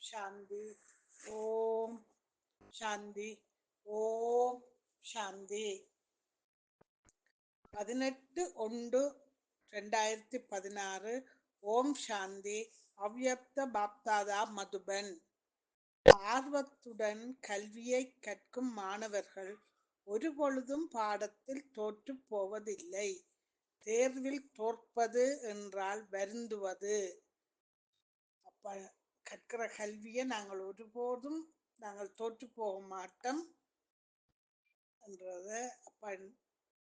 சாந்தி ஓம் சாந்தி ஓம் சாந்தி பதினெட்டு ஒன்று ரெண்டாயிரத்தி பதினாறு. ஓம் சாந்தி அவ்யப்த பாப்தாதா மதுபன். ஆர்வத்துடன் கல்வியை கற்கும் மாணவர்கள் ஒருபொழுதும் பாடத்தில் தோற்று போவதில்லை. தேர்வில் தோற்பது என்றால் வருந்துவது. அப்ப கற்கிற கல்வியை நாங்கள் ஒருபோதும் நாங்கள் தோற்று போக மாட்டோம். என்றத அப்ப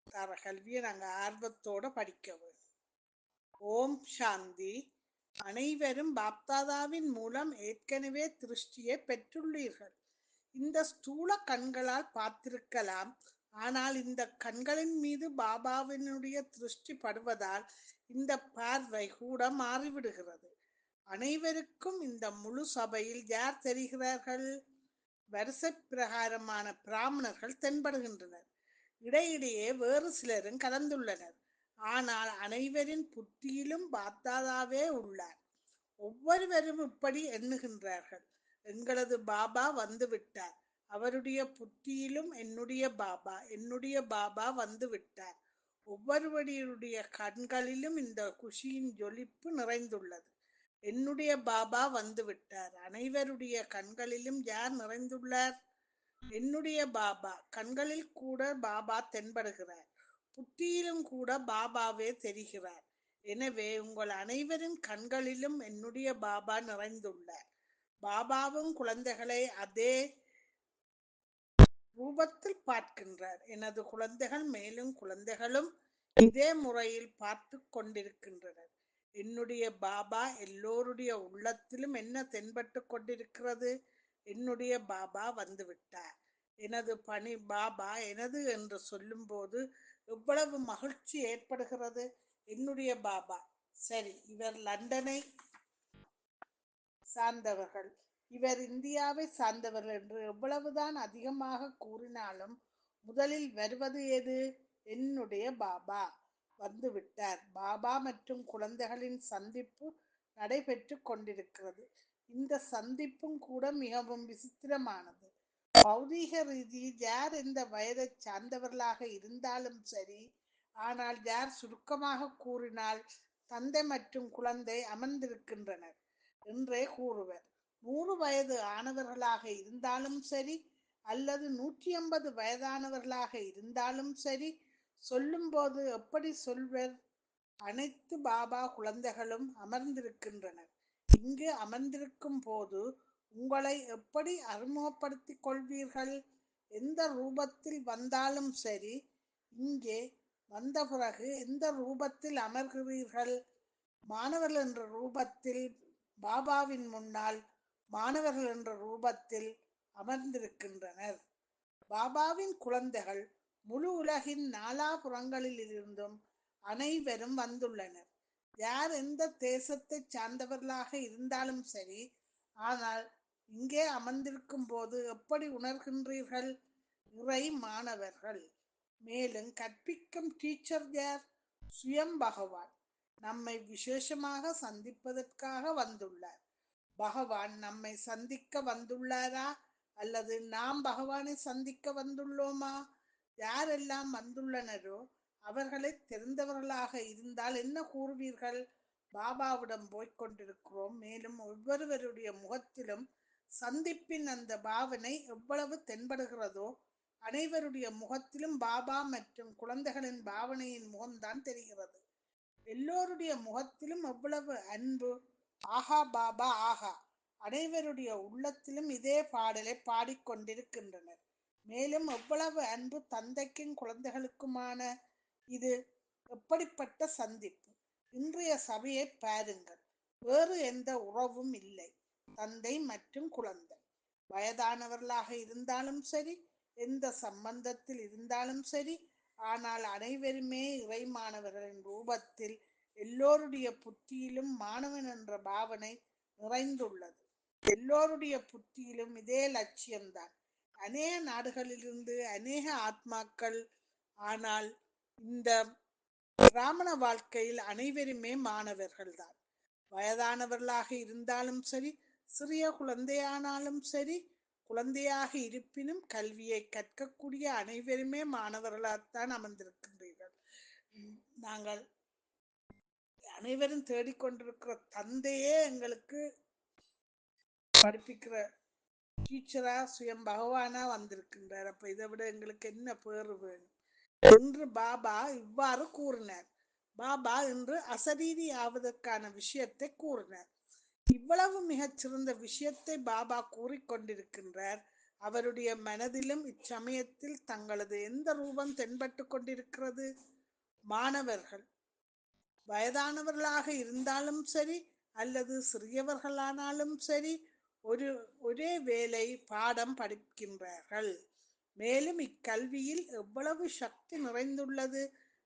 தர கல்வியை நாங்கள் ஆர்வத்தோடு படிக்க வேண்டும் ஓம் சாந்தி. அனைவரும் பாப்தாதாவின் மூலம் ஏற்கனவே திருஷ்டியை பெற்றுள்ளீர்கள். இந்த ஸ்தூல கண்களால் பார்த்திருக்கலாம். ஆனால் இந்த கண்களின் மீது பாபாவினுடைய திருஷ்டி படுவதால் இந்த பார்வை கூட மாறிவிடுகிறது. அனைவருக்கும் இந்த முழு சபையில் யார் தெரிகிறார்கள்? வரிசை பிரகாரமான பிராமணர்கள் தென்படுகின்றனர். இடையிடையே வேறு சிலரும் கலந்துள்ளனர். ஆனால் அனைவரின் புத்தியிலும் பாப்தாதாவே உள்ளார். ஒவ்வொருவரும் இப்படி எண்ணுகின்றார்கள். எங்களது பாபா வந்து விட்டார் அவருடைய புத்தியிலும் என்னுடைய பாபா என்னுடைய பாபா வந்து விட்டார் ஒவ்வொருவருடைய கண்களிலும் இந்த குஷியின் ஜொலிப்பு நிறைந்துள்ளது. என்னுடைய பாபா வந்து விட்டார். அனைவருடைய கண்களிலும் யார் நிறைந்துள்ளார்? என்னுடைய பாபா. கண்களில் கூட பாபா தென்படுகிறார். புத்தியிலும் கூட பாபாவே தெரிகிறார். எனவே உங்கள் அனைவரின் கண்களிலும் என்னுடைய பாபா நிறைந்துள்ளார். பாபாவும் குழந்தைகளை அதே ரூபத்தில் பார்க்கின்றார். எனது குழந்தைகள் மேலும் குழந்தைகளும் இதே முறையில் பார்த்து கொண்டிருக்கின்றனர். என்னுடைய பாபா எல்லோருடைய உள்ளத்திலும் என்ன தென்பட்டு கொண்டிருக்கிறது? என்னுடைய பாபா வந்துவிட்டார் எனது பணி பாபா எனது என்று சொல்லும்போது எவ்வளவு மகிழ்ச்சி ஏற்படுகிறது? என்னுடைய பாபா. சரி இவர் லண்டனை சார்ந்தவர்கள். இவர் இந்தியாவை சார்ந்தவர்கள் என்று எவ்வளவுதான் அதிகமாக கூறினாலும் முதலில் வருவது எது என்னுடைய பாபா. வந்து விட்டார் பாபா மற்றும் குழந்தைகளின் சந்திப்பு நடைபெற்று கொண்டிருக்கிறது. இந்த சந்திப்பும் கூட மிகவும் விசித்திரமானது. பௌதீக ரீதியில் யார் இந்த வயதை சார்ந்தவர்களாக இருந்தாலும் சரி ஆனால் யார் சுருக்கமாக கூறினால் தந்தை மற்றும் குழந்தை அமர்ந்திருக்கின்றனர் என்றே கூறுவர். நூறு வயது ஆனவர்களாக இருந்தாலும் சரி அல்லது நூற்றி ஐம்பது வயதானவர்களாக இருந்தாலும் சரி சொல்லும்போது எப்படி சொல்வர்? அனைத்து பாபா குழந்தைகளும் அமர்ந்திருக்கின்றனர். இங்கு அமர்ந்திருக்கும் போது உங்களை எப்படி அறிமுகப்படுத்திக் கொள்வீர்கள்? எந்த ரூபத்தில் வந்தாலும் சரி இங்கே வந்த பிறகு எந்த ரூபத்தில் அமர்கிறீர்கள்? மாணவர்கள் என்ற ரூபத்தில் பாபாவின் முன்னால் மாணவர்கள் என்ற ரூபத்தில் அமர்ந்திருக்கின்றனர். பாபாவின் குழந்தைகள் முழு உலகின் நாலாபுறங்களில் இருந்தும் அனைவரும் வந்துள்ளனர். யார் எந்த தேசத்தை சார்ந்தவர்களாக இருந்தாலும் சரி ஆனால் இங்கே அமர்ந்திருக்கும் போது எப்படி உணர்கின்றீர்கள்? இறை மாணவர்கள். மேலும் கற்பிக்கும் டீச்சர் யார்? சுயம் பகவான். நம்மை விசேஷமாக சந்திப்பதற்காக வந்துள்ளார். பகவான் நம்மை சந்திக்க வந்துள்ளாரா? அல்லது நாம் பகவானை சந்திக்க வந்துள்ளோமா? யாரெல்லாம் வந்துள்ளனரோ அவர்களை தெரிந்தவர்களாக இருந்தால் என்ன கூறுவீர்கள்? பாபாவிடம் போய்க் கொண்டிருக்கிறோம். மேலும் ஒவ்வொருவருடைய முகத்திலும் சந்திப்பின் அந்த பாவனை எவ்வளவு தென்படுகிறதோ அனைவருடைய முகத்திலும் பாபா மற்றும் குழந்தைகளின் பாவனையின் முகம்தான் தெரிகிறது. எல்லோருடைய முகத்திலும் எவ்வளவு அன்பு! ஆஹா பாபா ஆஹா! அனைவருடைய உள்ளத்திலும் இதே பாடலை பாடிக்கொண்டிருக்கின்றனர். மேலும் எவ்வளவு அன்பு தந்தைக்கும் குழந்தைகளுக்குமான இது எப்படிப்பட்ட சந்திப்பு? இன்றைய சபையை பாருங்கள். வேறு எந்த உறவும் இல்லை. தந்தை மற்றும் குழந்தை. வயதானவர்களாக இருந்தாலும் சரி எந்த சம்பந்தத்தில் இருந்தாலும் சரி ஆனால் அனைவருமே இறைமானவர்களின் ரூபத்தில் எல்லோருடைய புத்தியிலும் மாணவன் என்ற பாவனை நிறைந்துள்ளது. எல்லோருடைய புத்தியிலும் இதே லட்சியம்தான். அநேக நாடுகளிலிருந்து அநேக ஆத்மாக்கள் ஆனால் இந்த பிராமண வாழ்க்கையில் அனைவருமே மாணவர்கள்தான். வயதானவர்களாக இருந்தாலும் சரி சிறிய குழந்தையானாலும் சரி குழந்தையாக இருப்பினும் கல்வியை கற்கக்கூடிய அனைவருமே மாணவர்களாகத்தான் அமர்ந்திருக்கின்றீர்கள். நாங்கள் அனைவரும் தேடிக்கொண்டிருக்கிற தந்தையே எங்களுக்கு படிப்பிக்கிற டீச்சரா சுயம் பகவானா வந்திருக்கின்றார். அப்ப இதை விட எங்களுக்கு என்ன பேறு வேணும்? என்று பாபா இவ்வாறு கூறினார். பாபா இன்று அசரீரி ஆவதற்கான விஷயத்தை கூறினார். இவ்வளவு மிகச்சிறந்த விஷயத்தை பாபா கூறிக்கொண்டிருக்கின்றார் அவருடைய மனதிலும் இச்சமயத்தில் தங்களது எந்த ரூபம் தென்பட்டு கொண்டிருக்கிறது? மாணவர்கள். வயதானவர்களாக இருந்தாலும் சரி அல்லது சிறியவர்களானாலும் சரி ஒரு ஒரே வேலை பாடம் படிக்கின்றார்கள். மேலும் இக்கல்வியில் எவ்வளவு சக்தி நிறைந்துள்ளது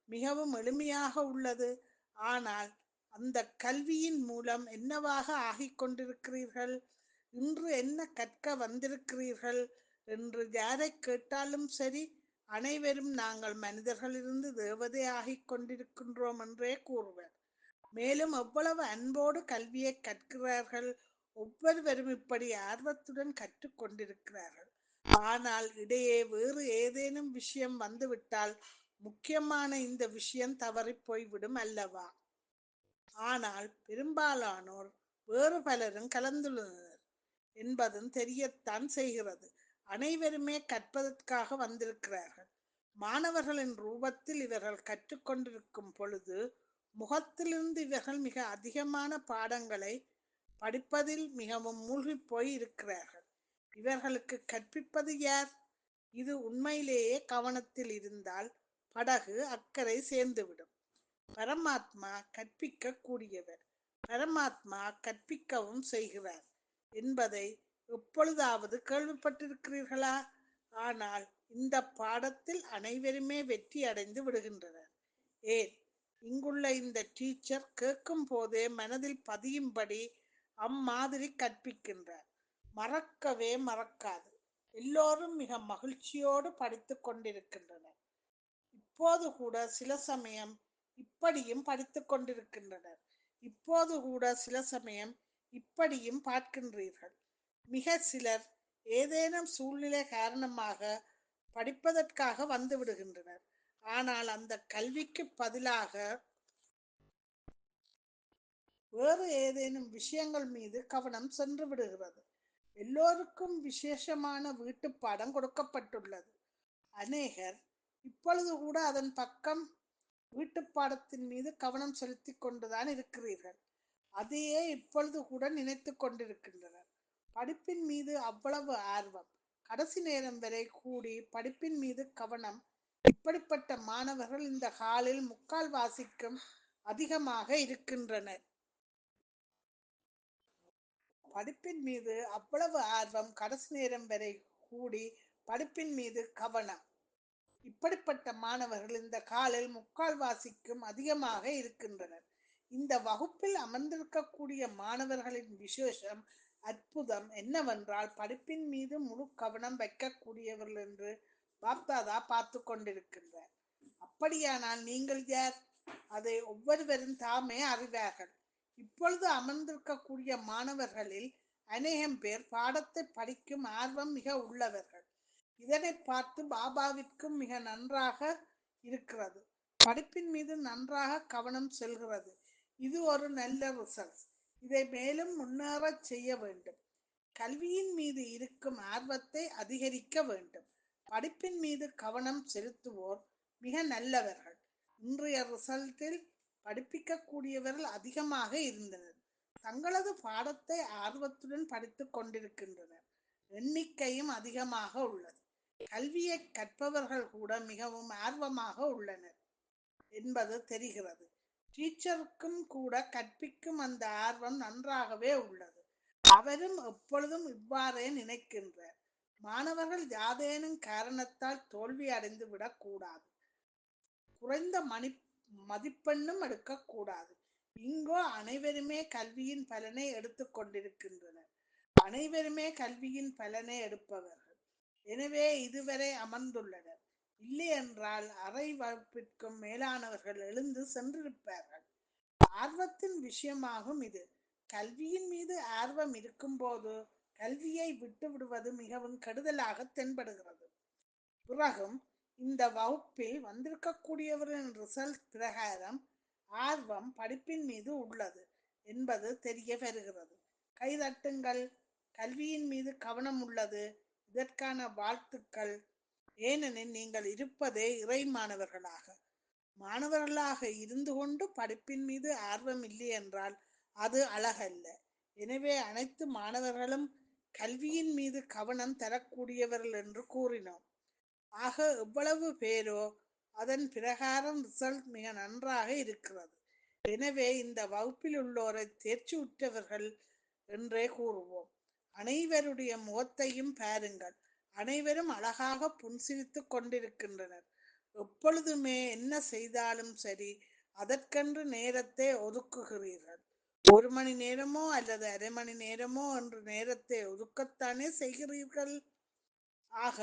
மிகவும் எளிமையாக உள்ளது. ஆனால் அந்த கல்வியின் மூலம் என்னவாக ஆகிக் கொண்டிருக்கிறீர்கள்? இன்று என்ன கற்க வந்திருக்கிறீர்கள்? என்று யாரை கேட்டாலும் சரி அனைவரும் நாங்கள் மனிதர்களிலிருந்து தேவதை ஆகிக் கொண்டிருக்கின்றோம் என்றே கூறுவர். மேலும் எவ்வளவு அன்போடு கல்வியை கற்கிறார்கள்? ஒவ்வொருவரும் இப்படி ஆர்வத்துடன் கற்றுக்கொண்டிருக்கிறார்கள் ஆனால் இடையே வேறு ஏதேனும் விஷயம் வந்துவிட்டால் முக்கியமான இந்த விஷயம் தவறிப் போய்விடும் அல்லவா? ஆனால் பெரும்பாலானோர் வேறு பலரும் கலந்துள்ளனர் என்பதும் தெரியத்தான் செய்கிறது. அனைவருமே கற்பதற்காக வந்திருக்கிறார்கள். மாணவர்களின் ரூபத்தில் இவர்கள் கற்றுக்கொண்டிருக்கும் பொழுது முகத்திலிருந்து இவர்கள் மிக அதிகமான பாடங்களை படிப்பதில் மிகவும் மூழ்கிப் போய் இருக்கிறார்கள் இவர்களுக்கு கற்பிப்பது யார்? இது உண்மையிலேயே கவனத்தில் இருந்தால் படகு அக்கறை சேர்ந்துவிடும். பரமாத்மா கற்பிக்க கூடியவர் பரமாத்மா கற்பிக்கவும் செய்கிறார். என்பதை எப்பொழுதாவது கேள்விப்பட்டிருக்கிறீர்களா? ஆனால் இந்த பாடத்தில் அனைவருமே வெற்றி அடைந்து விடுகின்றனர். ஏன்? இங்குள்ள இந்த டீச்சர் கேட்கும் போதே மனதில் பதியும்படி அம்மாதிரி கற்பிக்கின்றார். மறக்கவே மறக்காது. எல்லோரும் மிக மகிழ்ச்சியோடு படித்து கொண்டிருக்கின்றனர். இப்போது கூட சில சமயம் இப்படியும் படித்து கொண்டிருக்கின்றனர். இப்போது கூட சில சமயம் இப்படியும் பார்க்கின்றீர்கள். மிக சிலர் ஏதேனும் சூழ்நிலை காரணமாக படிப்பதற்காக வந்து விடுகின்றனர். ஆனால் அந்த கல்விக்கு பதிலாக வேறு ஏதேனும் விஷயங்கள் மீது கவனம் சென்று விடுகிறது. எல்லோருக்கும் விசேஷமான வீட்டு பாடம் கொடுக்கப்பட்டுள்ளது. அநேகர் இப்பொழுது கூட அதன் பக்கம் வீட்டு பாடத்தின் மீது கவனம் செலுத்தி கொண்டுதான் இருக்கிறீர்கள். அதையே இப்பொழுது கூட நினைத்து கொண்டிருக்கின்றனர். படிப்பின் மீது அவ்வளவு ஆர்வம். கடைசி நேரம் வரை கூடி படிப்பின் மீது கவனம் இப்படிப்பட்ட மாணவர்கள் இந்த காலில் முக்கால் வாசிக்கும் அதிகமாக இருக்கின்றனர். படிப்பின் மீது அவ்வளவு ஆர்வம் கடைசி நேரம் வரை கூடி படிப்பின் மீது கவனம். இப்படிப்பட்ட மாணவர்கள் இந்த காலில் முக்கால்வாசிக்கும் அதிகமாக இருக்கின்றனர். இந்த வகுப்பில் அமர்ந்திருக்கக்கூடிய மாணவர்களின் விசேஷம் அற்புதம் என்னவென்றால் படிப்பின் மீது முழு கவனம் வைக்கக்கூடியவர்கள் என்று பாப்தாதா பார்த்து கொண்டிருக்கின்றார். அப்படியானால் நீங்கள் யார்? அதை ஒவ்வொருவரும் தாமே அறிவார்கள். இப்பொழுது அமர்ந்திருக்கக்கூடிய மாணவர்களில் அநேகம் பேர் பாடத்தை படிக்கும் ஆர்வம் மிக உள்ளவர்கள். இதனை பார்த்து பாபாவிற்கும் மிக நன்றாக இருக்கிறது. படிப்பின் மீது நன்றாக கவனம் செல்கிறது. இது ஒரு நல்ல ரிசல்ட் இதை மேலும் முன்னேறச் செய்ய வேண்டும். கல்வியின் மீது இருக்கும் ஆர்வத்தை அதிகரிக்க வேண்டும். படிப்பின் மீது கவனம் செலுத்துவோர் மிக நல்லவர்கள். இன்றைய ரிசல்ட்டில் படிப்பிக்கக்கூடியவர்கள் அதிகமாக இருந்தனர். தங்களது பாடத்தை ஆர்வத்துடன் படித்துக் கொண்டிருக்கின்றனர். எண்ணிக்கையும் அதிகமாக உள்ளது. கல்வியை கற்பவர்கள் கூட மிகவும் ஆர்வமாக உள்ளனர் என்பது தெரிகிறது. டீச்சருக்கும் கூட கற்பிக்கும் அந்த ஆர்வம் நன்றாகவே உள்ளது. அவரும் எப்பொழுதும் இவ்வாறே நினைக்கின்றார். மாணவர்கள் யாதேனும் காரணத்தால் தோல்வி அடைந்து விடக்கூடாது குறைந்த மணி மதிப்பெண்ணும் எடுக்கக்கூடாது. இங்கோ அனைவருமே கல்வியின் பலனை எடுத்துக் கொண்டிருக்கின்றனர். அனைவருமே கல்வியின் பலனை எடுப்பவர்கள். எனவே இதுவரை அமர்ந்துள்ளனர். இல்லை என்றால் அரை வகுப்பிற்கும் மேலானவர்கள் எழுந்து சென்றிருப்பார்கள். ஆர்வத்தின் விஷயமாகும் இது. கல்வியின் மீது ஆர்வம் இருக்கும்போது கல்வியை விட்டு விடுவது மிகவும் கெடுதலாக தென்படுகிறது. பிறகும் இந்த வகுப்பில் வந்திருக்கக்கூடியவரின் ரிசல்ட் பிரகாரம் ஆர்வம் படிப்பின் மீது உள்ளது என்பது தெரிய வருகிறது. கைதட்டுங்கள். கல்வியின் மீது கவனம் உள்ளது. இதற்கான வாழ்த்துக்கள். ஏனெனில் நீங்கள் இருப்பதே இறை மாணவர்களாக. மாணவர்களாக இருந்து கொண்டு படிப்பின் மீது ஆர்வம் இல்லை என்றால் அது அழகல்ல. எனவே அனைத்து மாணவர்களும் கல்வியின் மீது கவனம் தரக்கூடியவர்கள் என்று கூறினோம். ஆக எவ்வளவு பேரோ அதன் பிரகாரம் ரிசல்ட் மிக நன்றாக இருக்கிறது. எனவே இந்த வகுப்பில் உள்ளோரை தேர்ச்சி உற்றவர்கள் என்றே கூறுவோம். அனைவருடைய முகத்தையும் பாருங்கள். அனைவரும் அழகாக புன்சிரித்துக் கொண்டிருக்கின்றனர். எப்பொழுதுமே என்ன செய்தாலும் சரி அதற்கென்று நேரத்தை ஒதுக்குகிறீர்கள். ஒரு மணி நேரமோ அல்லது அரை மணி நேரமோ என்று நேரத்தை ஒதுக்கத்தானே செய்கிறீர்கள்? ஆக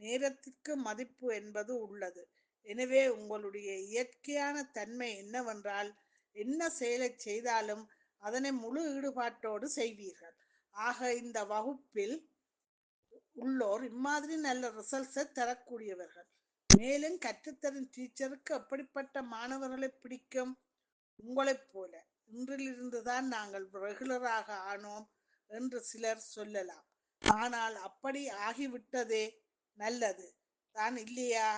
நேரத்திற்கு மதிப்பு என்பது உள்ளது. எனவே உங்களுடைய இயற்கையான தன்மை என்னவென்றால் என்ன செயலை செய்தாலும் அதனை முழு ஈடுபாட்டோடு செய்வீர்கள். ஆக இந்த வகுப்பில் உள்ளோர் இம்மாதிரி நல்ல ரிசல்ட்ஸை தரக்கூடியவர்கள். மேலும் கற்றுத்தரும் டீச்சருக்கு அப்படிப்பட்ட மாணவர்களை பிடிக்கும்? உங்களைப் போல. இன்றிலிருந்து தான் நாங்கள் ரெகுலராக ஆனோம் என்று சிலர் சொல்லலாம். ஆனால் அப்படி ஆகிவிட்டதே நல்லது. தான் இல்லையா?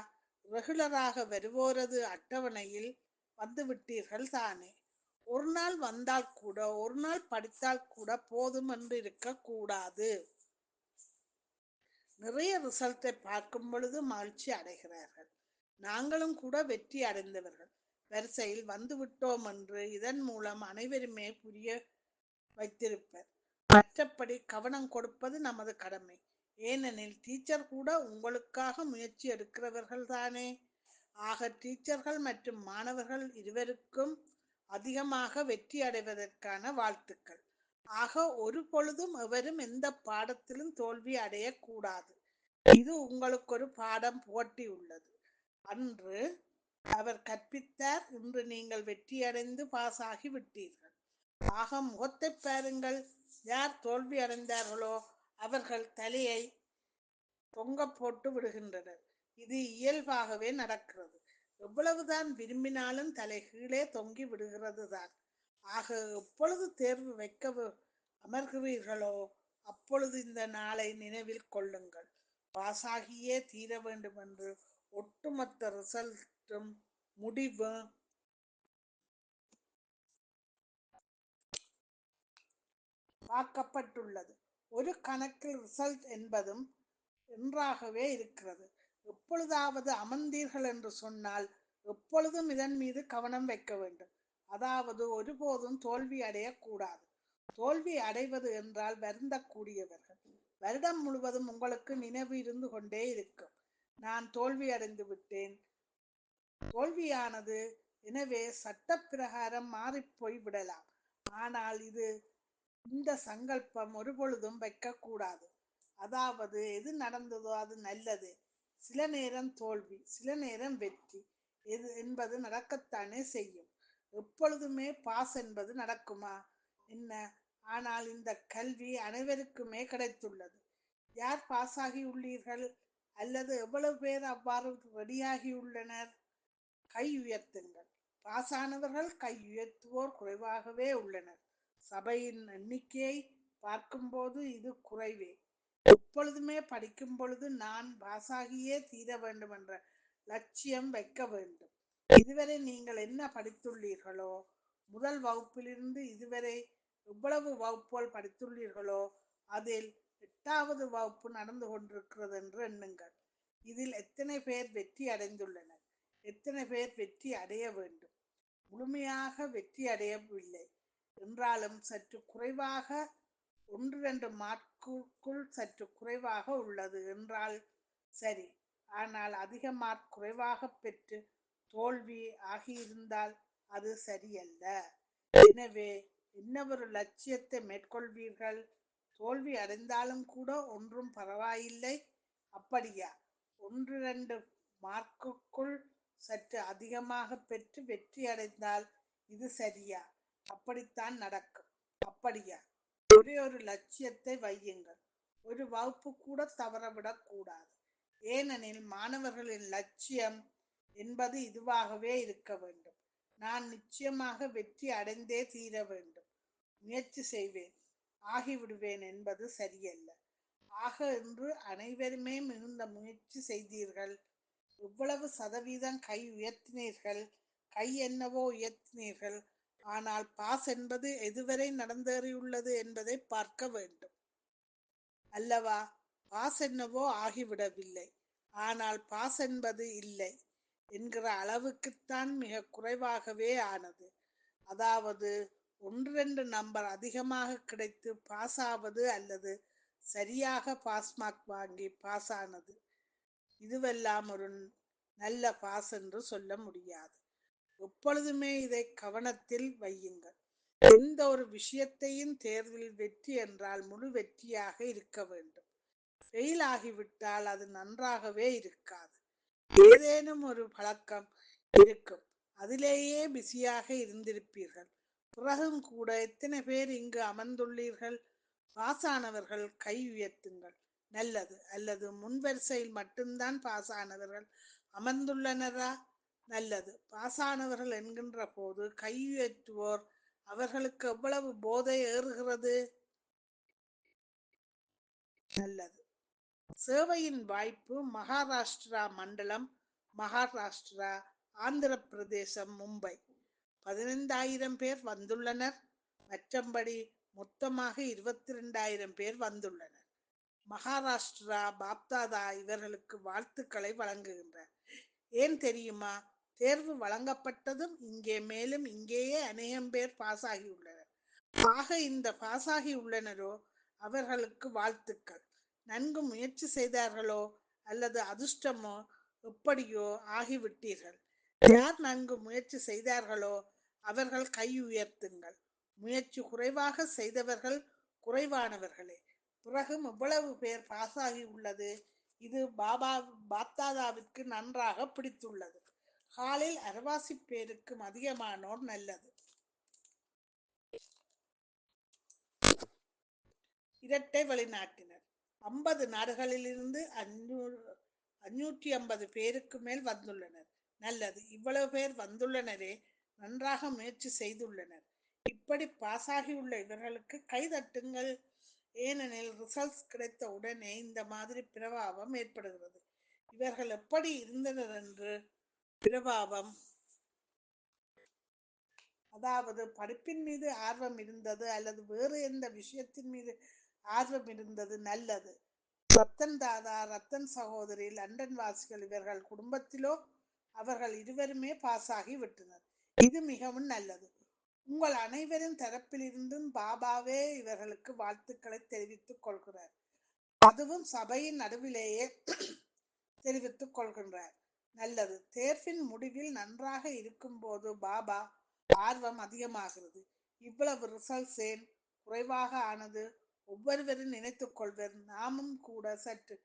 ரெகுலராக வருவோரது அட்டவணையில் வந்துவிட்டீர்கள் தானே. ஒரு நாள் வந்தால் கூட ஒரு நாள் படித்தால் கூட போதும் என்று இருக்கக்கூடாது நிறைய ரிசல்ட்டை பார்க்கும் பொழுது மகிழ்ச்சி அடைகிறார்கள். நாங்களும் கூட வெற்றி அடைந்தவர்கள். வரிசையில் வந்து விட்டோம் என்று இதன் மூலம் அனைவருமே புரிய வைத்திருப்பர். மற்றபடி கவனம் கொடுப்பது நமது கடமை. ஏனெனில் டீச்சர் கூட உங்களுக்காக முயற்சி எடுக்கிறவர்கள் தானே. ஆக டீச்சர்கள் மற்றும் மாணவர்கள் இருவருக்கும் அதிகமாக வெற்றி அடைவதற்கான வாழ்த்துக்கள். ஆக ஒரு பொழுதும் எவரும் எந்த பாடத்திலும் தோல்வி அடையக்கூடாது. இது உங்களுக்கு ஒரு பாடம் போட்டி உள்ளது அன்று அவர் கற்பித்தார் இன்று நீங்கள் வெற்றியடைந்து பாஸ் ஆகி விட்டீர்கள். ஆக முகத்தை பாருங்கள் யார் தோல்வி அடைந்தார்களோ அவர்கள் தலையை தொங்க போட்டு விடுகின்றனர். இது இயல்பாகவே நடக்கிறது. எவ்வளவுதான் விரும்பினாலும் தலை கீழே தொங்கி விடுகிறது தான் ஆக எப்பொழுது தேர்வு வைக்க அமர்கிறீர்களோ அப்பொழுது இந்த நாளை நினைவில் கொள்ளுங்கள். பாஸாகியே தீர வேண்டும் என்று ஒட்டுமொத்த ரிசல்ட்டும் முடிவும் பார்க்கப்பட்டுள்ளது. ஒரு கணக்கில் ரிசல்ட் என்பதும் என்றாகவே இருக்கிறது. எப்பொழுதாவது அமர்ந்தீர்கள் என்று சொன்னால் எப்பொழுதும் இதன் மீது கவனம் வைக்க வேண்டும். அதாவது ஒருபோதும் தோல்வி அடையக்கூடாது. தோல்வி அடைவது என்றால் வருந்தக்கூடியவர்கள். வருடம் முழுவதும் உங்களுக்கு நினைவு இருந்து கொண்டே இருக்கும். நான் தோல்வி அடைந்து விட்டேன். தோல்வியானது எனவே சட்ட பிரகாரம் மாறிப்போய் விடலாம். ஆனால் இது இந்த சங்கல்பம் ஒரு பொழுதும் வைக்கக்கூடாது. அதாவது எது நடந்ததோ அது நல்லது. சில நேரம் தோல்வி சில நேரம் வெற்றி. எது என்பது நடக்கத்தானே செய்யும். எப்பொழுதுமே பாஸ் என்பது நடக்குமா? என்ன? ஆனால் இந்த கல்வி அனைவருக்குமே கிடைத்துள்ளது. யார் பாஸ் ஆகி உள்ளீர்கள்? அல்லது எவ்வளவு பேர் அவ்வாறு ரெடியாகியுள்ளனர் கை உயர்த்துங்கள். பாசானவர்கள் கை உயர்த்துவோர் குறைவாகவே உள்ளனர். சபையின் எண்ணிக்கையை பார்க்கும்போது இது குறைவே. எப்பொழுதுமே படிக்கும் பொழுது நான் பாசாகியே தீர வேண்டும் என்ற லட்சியம் வைக்க வேண்டும். இதுவரை நீங்கள் என்ன படித்துள்ளீர்களோ முதல் வகுப்பிலிருந்து இதுவரை எவ்வளவு வகுப்புகள் படித்துள்ளீர்களோ அதில் எட்டாவது வகுப்பு நடந்து கொண்டிருக்கிறது என்று எண்ணுங்கள். இதில் எத்தனை பேர் வெற்றி அடைந்துள்ளனர்? எத்தனை பேர் வெற்றி அடைய வேண்டும்? முழுமையாக வெற்றி அடையவில்லை. என்றாலும் சற்று குறைவாக ஒன்று ரெண்டு மார்க்குக்குள் சற்று குறைவாக உள்ளது என்றால் சரி. ஆனால் அதிக மார்க் குறைவாக பெற்று தோல்வி ஆகியிருந்தால் அது சரியல்ல. எனவே என்ன ஒரு லட்சியத்தை மேற்கொள்வீர்கள்? தோல்வி அடைந்தாலும் கூட ஒன்றும் பரவாயில்லை. அப்படியா? ஒன்று ரெண்டு மார்க்குக்குள் சற்று அதிகமாக பெற்று வெற்றி அடைந்தால் இது சரியா? அப்படித்தான் நடக்கும். அப்படியா? ஒரே ஒரு லட்சியத்தை வையுங்கள். ஒரு வகுப்பு கூட தவறவிடக் கூடாது. ஏனெனில் மாணவர்களின் லட்சியம் என்பது இதுவாகவே இருக்க வேண்டும். நான் நிச்சயமாக வெற்றி அடைந்தே தீர வேண்டும். முயற்சி செய்வேன். ஆகிவிடுவேன் என்பது சரியல்ல. ஆக என்று அனைவருமே மிகுந்த முயற்சி செய்தீர்கள். எவ்வளவு சதவீதம் கை உயர்த்தினீர்கள். கை என்னவோ உயர்த்தினீர்கள். ஆனால் பாஸ் என்பது எதுவரை நடந்தேறியுள்ளது என்பதை பார்க்க வேண்டும். அல்லவா பாஸ் என்னவோ ஆகிவிடவில்லை. ஆனால் பாஸ் என்பது இல்லை என்கிற அளவுக்குத்தான் மிக குறைவாகவே ஆனது. அதாவது ஒன்று ரெண்டு நம்பர் அதிகமாக கிடைத்து பாஸ் ஆவது அல்லது சரியாக பாஸ் மார்க் வாங்கி பாஸ் ஆனது. இதுவெல்லாம் ஒரு நல்ல பாஸ் என்று சொல்ல முடியாது. எப்பொழுதுமே இதை கவனத்தில் வையுங்கள். எந்த ஒரு விஷயத்தையும் தேர்வில் வெற்றி என்றால் முழு வெற்றியாக இருக்க வேண்டும். ஃபெயில் ஆகிவிட்டால் அது நன்றாகவே இருக்காது. ஏதேனும் ஒரு பழக்கம் இருக்கும். அதிலேயே பிஸியாக இருந்திருப்பீர்கள். பிறகும் கூட எத்தனை பேர் இங்கு அமர்ந்துள்ளீர்கள்? பாசானவர்கள் கை உயர்த்துங்கள். நல்லது. அல்லது முன்வரிசையில் மட்டும்தான் பாசானவர்கள் அமர்ந்துள்ளனரா? நல்லது. பாசானவர்கள் என்கின்ற போது கையேற்றுவோர் அவர்களுக்கு எவ்வளவு போதை ஏறுகிறது? நல்லது. சேவையின் வாய்ப்பு மகாராஷ்டிரா மண்டலம் மகாராஷ்டிரா ஆந்திர பிரதேசம் மும்பை. பதினைந்தாயிரம் பேர் வந்துள்ளனர். மற்றபடி மொத்தமாக இருபத்தி ரெண்டாயிரம் பேர் வந்துள்ளனர். மகாராஷ்டிரா பாப்தாதா இவர்களுக்கு வாழ்த்துக்களை வழங்குகின்றார் ஏன் தெரியுமா? தேர்வு வழங்கப்பட்டதும் இங்கே மேலும் இங்கேயே அநேகம் பேர் பாஸ் ஆகியுள்ளனர். ஆக இந்த பாஸ் ஆகி உள்ளனரோ அவர்களுக்கு வாழ்த்துக்கள். நன்கு முயற்சி செய்தார்களோ அல்லது அதிர்ஷ்டமோ எப்படியோ ஆகிவிட்டீர்கள். யார் நன்கு முயற்சி செய்தார்களோ அவர்கள் கை உயர்த்துங்கள். முயற்சி குறைவாக செய்தவர்கள் குறைவானவர்களே. பிறகும் எவ்வளவு பேர் பாஸ் ஆகி உள்ளது இது பாபா பாப்தாதாவிற்கு நன்றாக பிடித்துள்ளது. காலில் அரவாசி பேருக்கும் அதிகமானோர் நல்லது. இரட்டை வெளிநாட்டினர் ஐம்பது நாடுகளிலிருந்து அஞ்சூறு அஞ்சூற்றி ஐம்பது பேருக்கு மேல் வந்துள்ளனர். நல்லது இவ்வளவு பேர் வந்துள்ளனரே நன்றாக முயற்சி செய்துள்ளனர். இப்படி பாஸாகியுள்ள இவர்களுக்கு கைதட்டுங்கள் ஏனெனில் ரிசல்ட்ஸ் கிடைத்த உடனே இந்த மாதிரி பிரபாவம் ஏற்படுகிறது. இவர்கள் எப்படி இருந்தனர் என்று பிரபாவம். அதாவது படிப்பின் மீது ஆர்வம் இருந்தது அல்லது வேறு எந்த விஷயத்தின் மீது ஆர்வம் இருந்தது நல்லது. ரத்தன் தாதா ரத்தன் சகோதரி லண்டன் வாசிகள் இவர்கள் குடும்பத்திலோ அவர்கள் இருவருமே பாஸ் ஆகி விட்டனர். இது மிகவும் நல்லது. உங்கள் அனைவரின் தரப்பிலிருந்தும் பாபாவே இவர்களுக்கு வாழ்த்துக்களை தெரிவித்துக் கொள்கிறார். அதுவும் சபையின் நடுவிலேயே தெரிவித்துக் கொள்கின்றார். நல்லது. தேர்வின் முடிவில் நன்றாக இருக்கும்போது பாபா ஆர்வம் அதிகமாகிறது. இவ்வளவு ரிசல்ட்ஸ் ஏன்? குறைவாக ஆனது ஒவ்வொருவரும் நினைத்துக் கொள்வர். நாமும் கூட சற்று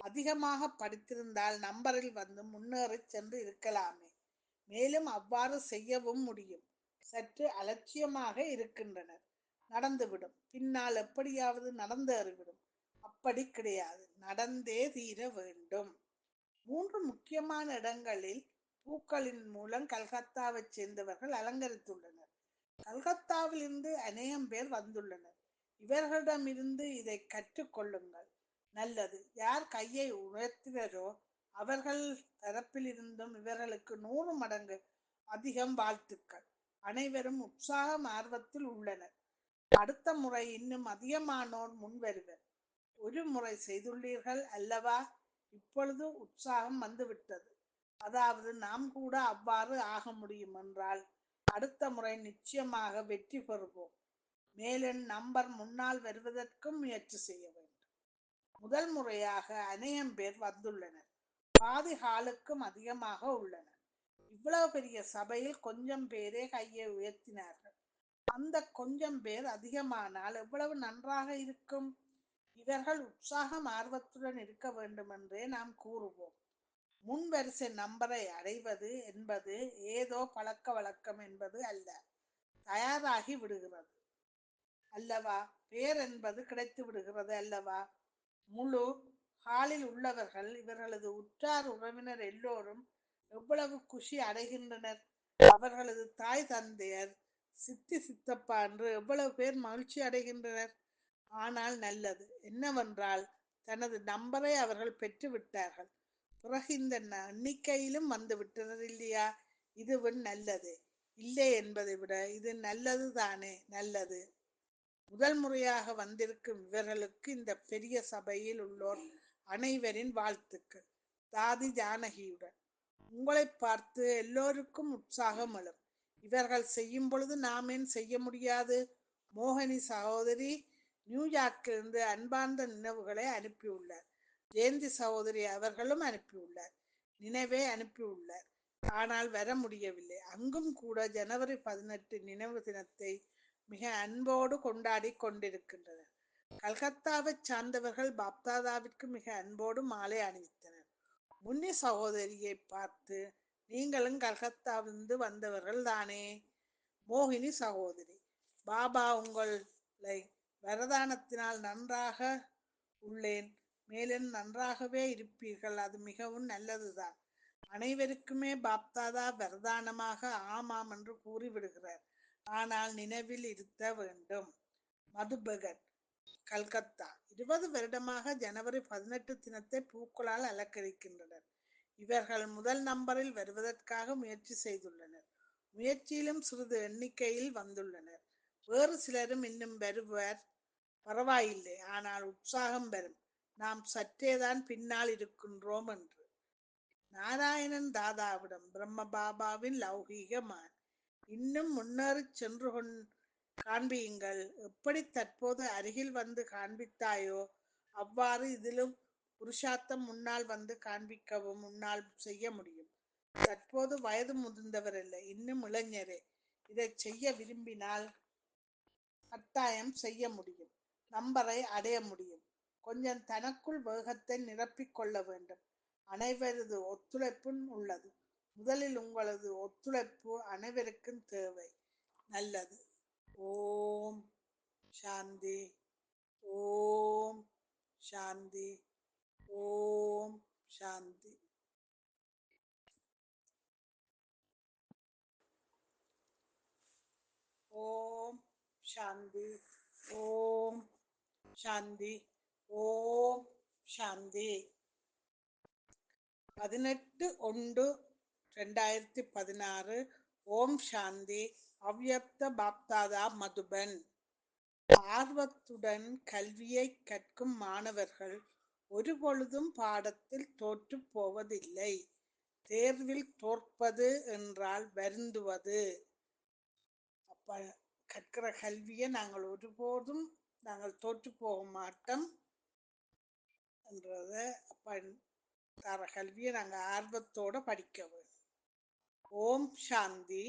அதிகமாக படித்திருந்தால் நம்பரில் வந்து முன்னேறி சென்று இருக்கலாமே. மேலும் அவ்வாறு செய்யவும் முடியும். சற்று அலட்சியமாக இருக்கின்றனர். நடந்துவிடும். பின்னால் எப்படியாவது நடந்தேறிவிடும். அப்படி கிடையாது. நடந்தே தீர வேண்டும். மூன்று முக்கியமான இடங்களில் பூக்களின் மூலம் கல்கத்தாவை சேர்ந்தவர்கள் அலங்கரித்துள்ளனர். கல்கத்தாவிலிருந்து அநேகம் பேர் வந்துள்ளனர். இவர்களிடமிருந்து இதை கற்றுக்கொள்ளுங்கள். நல்லது. யார் கையை உயர்த்துவரோ அவர்கள் தரப்பிலிருந்தும் இவர்களுக்கு நூறு மடங்கு அதிகம் வாழ்த்துக்கள். அனைவரும் உற்சாகம் ஆர்வத்தில் உள்ளனர். அடுத்த முறை இன்னும் அதிகமானோர் முன்வருவர். ஒரு முறை செய்துள்ளீர்கள் அல்லவா? இப்பொழுது உற்சாகம் வந்துவிட்டது. அதாவது நாம் கூட அவ்வாறு ஆக முடியும் என்றால் அடுத்த முறை நிச்சயமாக வெற்றி பெறுவோம். மேலும் நம்பர் முன்னால் வருவதற்கும் முயற்சி செய்ய வேண்டும். முதல் முறையாக அநேகம் பேர் வந்துள்ளனர். பாதி ஹாலுக்கும் அதிகமாக உள்ளனர். இவ்வளவு பெரிய சபையில் கொஞ்சம் பேரே கையை உயர்த்தினார்கள். அந்த கொஞ்சம் பேர் அதிகமானால் எவ்வளவு நன்றாக இருக்கும்? இவர்கள் உற்சாகம் ஆர்வத்துடன் இருக்க வேண்டும் என்றே நாம் கூறுவோம். முன் வரிசை நம்பரை அடைவது என்பது ஏதோ பழக்க வழக்கம் என்பது அல்ல தயாராகி விடுகிறது. அல்லவா? பேர் என்பது கிடைத்து விடுகிறது அல்லவா? முழு ஹாலில் உள்ளவர்கள் இவர்களது உற்றார் உறவினர் எல்லோரும் எவ்வளவு குஷி அடைகின்றனர். அவர்களது தாய் தந்தையர் சித்தி சித்தப்பா என்று எவ்வளவு பேர் மகிழ்ச்சி அடைகின்றனர். ஆனால் நல்லது. என்னவென்றால் தனது நம்பரை அவர்கள் பெற்று விட்டார்கள் பிறகு இந்த ந- எண்ணிக்கையிலும் வந்து விட்டனர் இல்லையா? இதுவும் நல்லது. இல்லை என்பதை விட இது நல்லது தானே? நல்லது. முதல் முறையாக வந்திருக்கும் இவர்களுக்கு இந்த பெரிய சபையில் உள்ளோர் அனைவரின் வாழ்த்துக்கள். தாதி ஜானகியுடன். உங்களை பார்த்து எல்லோருக்கும் உற்சாகம் எழும். இவர்கள் செய்யும் பொழுது நாம் ஏன் செய்ய முடியாது? மோகனி சகோதரி நியூயார்க்கிலிருந்து அன்பார்ந்த நினைவுகளை அனுப்பியுள்ளார். ஜெயந்தி சகோதரி அவர்களும் அனுப்பியுள்ளார். நினைவே அனுப்பியுள்ளார். ஆனால் வர முடியவில்லை. அங்கும் கூட ஜனவரி பதினெட்டு நினைவு தினத்தை மிக அன்போடு கொண்டாடி கொண்டிருக்கின்றனர். கல்கத்தாவைச் சார்ந்தவர்கள் பாப்தாதாவிற்கு மிக அன்போடு மாலை அணிவித்தனர். முன்னி சகோதரியை பார்த்து நீங்களும் கல்கத்தாவிலிருந்து வந்தவர்கள் தானே மோகினி சகோதரி. பாபா உங்களை வரதானத்தினால் நன்றாக உள்ளேன். மேலும் நன்றாகவே இருப்பீர்கள். அது மிகவும் நல்லதுதான். அனைவருக்குமே பாப்தாதா வரதானமாக ஆமாம் என்று கூறிவிடுகிறார். ஆனால் நினைவில் இருத்த வேண்டும். மதுபகன் கல்கத்தா. இருபது வருடமாக ஜனவரி பதினெட்டு தினத்தை பூக்களால் அலங்கரிக்கின்றனர். இவர்கள் முதல் நம்பரில் வருவதற்காக முயற்சி செய்துள்ளனர். முயற்சியிலும் சிறிது எண்ணிக்கையில் வந்துள்ளனர். வேறு சிலரும் இன்னும் வருவர். பரவாயில்லை ஆனால் உற்சாகம் வரும். நாம் சற்றேதான் பின்னால் இருக்கின்றோம் என்று. நாராயணன் தாதாவிடம் பிரம்ம பாபாவின் லௌகீகமான் இன்னும் முன்னேறி சென்று கொண் காண்பியுங்கள். எப்படி தற்போது அருகில் வந்து காண்பித்தாயோ அவ்வாறு இதிலும் புருஷார்த்தம் முன்னால் வந்து காண்பிக்கவும் முன்னால் செய்ய முடியும். தற்போது வயது முதிர்ந்தவர் இல்லை இன்னும் இளைஞரே இதை செய்ய விரும்பினால் கட்டாயம் செய்ய முடியும். நம்பரை அடைய முடியும். கொஞ்சம் தனக்குள் வேகத்தை நிரப்பிக் கொள்ள வேண்டும். அனைவரது ஒத்துழைப்பும் உள்ளது. முதலில் உங்களது ஒத்துழைப்பு அனைவருக்கும் தேவை. நல்லது. ஓம் சாந்தி. ஓம் சாந்தி. ஓம் சாந்தி. ஓம் சாந்தி. ஓம் சாந்தி ஓம் சாந்தி பதினெட்டு ஒன்று ரெண்டாயிரத்தி பதினாறு ஓம் சாந்தி அவ்யப்த பாப்தாதா மதுபன் ஆர்வத்துடன் கல்வியை கற்கும் மாணவர்கள் ஒருபொழுதும் பாடத்தில் தோற்று போவதில்லை. தேர்வில் தோற்பது என்றால் வருந்துவது. அப்ப கற்கிற கல்வியை நாங்கள் ஒருபோதும் நாங்கள் தோற்று போக மாட்டோம் என்றத அப்ப தர கல்வியை நாங்கள் ஆர்வத்தோடு படிக்க வேண்டும் ஓம் சாந்தி.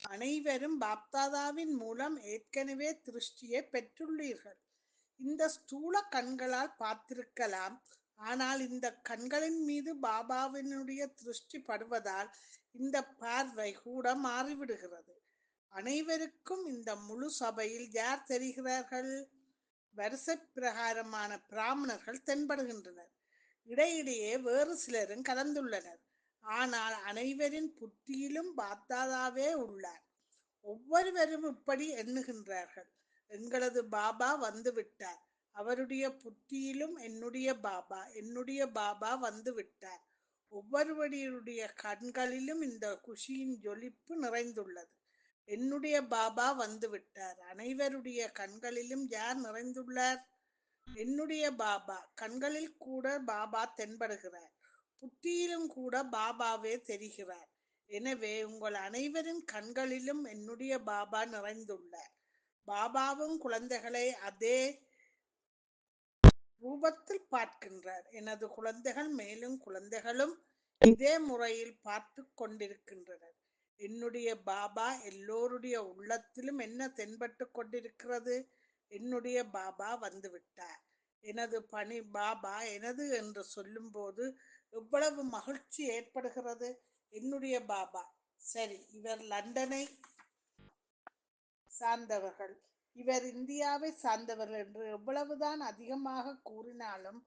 அனைவரும் பாப்தாதாவின் மூலம் ஏற்கனவே திருஷ்டியை பெற்றுள்ளீர்கள். இந்த ஸ்தூல கண்களால் பார்த்திருக்கலாம். ஆனால் இந்த கண்களின் மீது பாபாவினுடைய திருஷ்டி படுவதால் இந்த பார்வை கூட மாறிவிடுகிறது. அனைவருக்கும் இந்த முழு சபையில் யார் தெரிகிறார்கள்? வரிசை பிரகாரமான பிராமணர்கள் தென்படுகின்றனர். இடையிடையே வேறு சிலரும் கலந்துள்ளனர். ஆனால் அனைவரின் புத்தியிலும் பாப்தாதாவே உள்ளார். ஒவ்வொருவரும் இப்படி எண்ணுகின்றார்கள். எங்களது பாபா வந்துவிட்டார். அவருடைய புத்தியிலும் என்னுடைய பாபா என்னுடைய பாபா வந்து விட்டார் ஒவ்வொருவருடைய கண்களிலும் இந்த குஷியின் ஜொலிப்பு நிறைந்துள்ளது. என்னுடைய பாபா வந்து விட்டார். அனைவருடைய கண்களிலும் யார் நிறைந்துள்ளார்? என்னுடைய பாபா. கண்களில் கூட பாபா தென்படுகிறார். புத்தியிலும் கூட பாபாவே தெரிகிறார். எனவே உங்கள் அனைவரின் கண்களிலும் என்னுடைய பாபா நிறைந்துள்ளார். பாபாவும் குழந்தைகளை அதே ரூபத்தில் பார்க்கின்றார். எனது குழந்தைகள் மேலும் குழந்தைகளும் இதே முறையில் பார்த்து கொண்டிருக்கின்றனர். என்னுடைய பாபா எல்லோருடைய உள்ளத்திலும் என்ன தென்பட்டு கொண்டிருக்கிறது? என்னுடைய பாபா வந்துவிட்டார் எனது பணி பாபா எனது என்று சொல்லும்போது எவ்வளவு மகிழ்ச்சி ஏற்படுகிறது? என்னுடைய பாபா. சரி இவர் லண்டனை சார்ந்தவர்கள். இவர் இந்தியாவை சார்ந்தவர் என்று எவ்வளவுதான் அதிகமாக கூறினாலும்